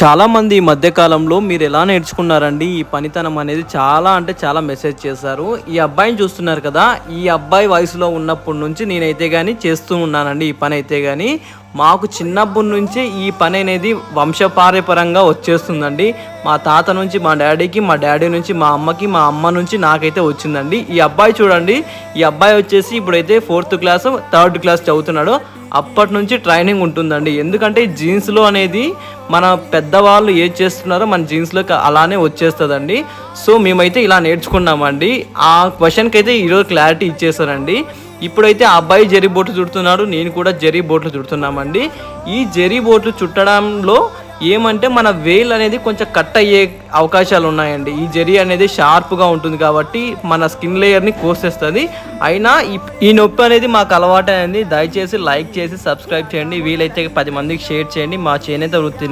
చాలా మంది ఈ మధ్యకాలంలో మీరు ఎలా నేర్చుకున్నారండి? ఈ పనితనం అనేది చాలా అంటే చాలా మెసేజ్ చేశారు. ఈ అబ్బాయిని చూస్తున్నారు కదా ఈ అబ్బాయి వయసులో ఉన్నప్పటి నుంచి నేనైతే కానీ చేస్తూ ఉన్నానండి ఈ పని అయితే కానీ మాకు చిన్నప్పటి నుంచి ఈ పని అనేది వంశపార్యపరంగా వచ్చేస్తుందండి. మా తాత నుంచి మా డాడీకి మా డాడీ నుంచి మా అమ్మకి మా అమ్మ నుంచి నాకైతే వచ్చిందండి. ఈ అబ్బాయి చూడండి ఈ అబ్బాయి వచ్చేసి ఇప్పుడైతే ఫోర్త్ క్లాస్ థర్డ్ క్లాస్ చదువుతున్నాడు. అప్పటి నుంచి ట్రైనింగ్ ఉంటుందండి. ఎందుకంటే జీన్స్లో అనేది మన పెద్దవాళ్ళు ఏం చేస్తున్నారో మన జీన్స్లోకి అలానే వచ్చేస్తుందండి. సో మేమైతే ఇలా నేర్చుకున్నామండి. ఆ క్వశ్చన్కి అయితే ఈరోజు క్లారిటీ ఇచ్చేసారండి ఇప్పుడైతే ఆ అబ్బాయి జరీ బోట్లు చుడుతున్నాడు నేను కూడా జరీ బోట్లు చుడుతున్నామండి. ఈ జరీ బోట్లు చుట్టడంలో ఏమంటే మన వేల్ అనేది కొంచెం కట్ అయ్యే అవకాశాలు ఉన్నాయండి ఈ జరీ అనేది షార్ప్గా ఉంటుంది కాబట్టి మన స్కిన్ లేయర్ని కోసేస్తుంది. అయినా ఈ- ఈ నొప్పి అనేది మాకు అలవాటు అయింది దయచేసి లైక్ చేసి సబ్స్క్రైబ్ చేయండి. వీలైతే పది మందికి షేర్ చేయండి. మా చేనేత వృత్తిని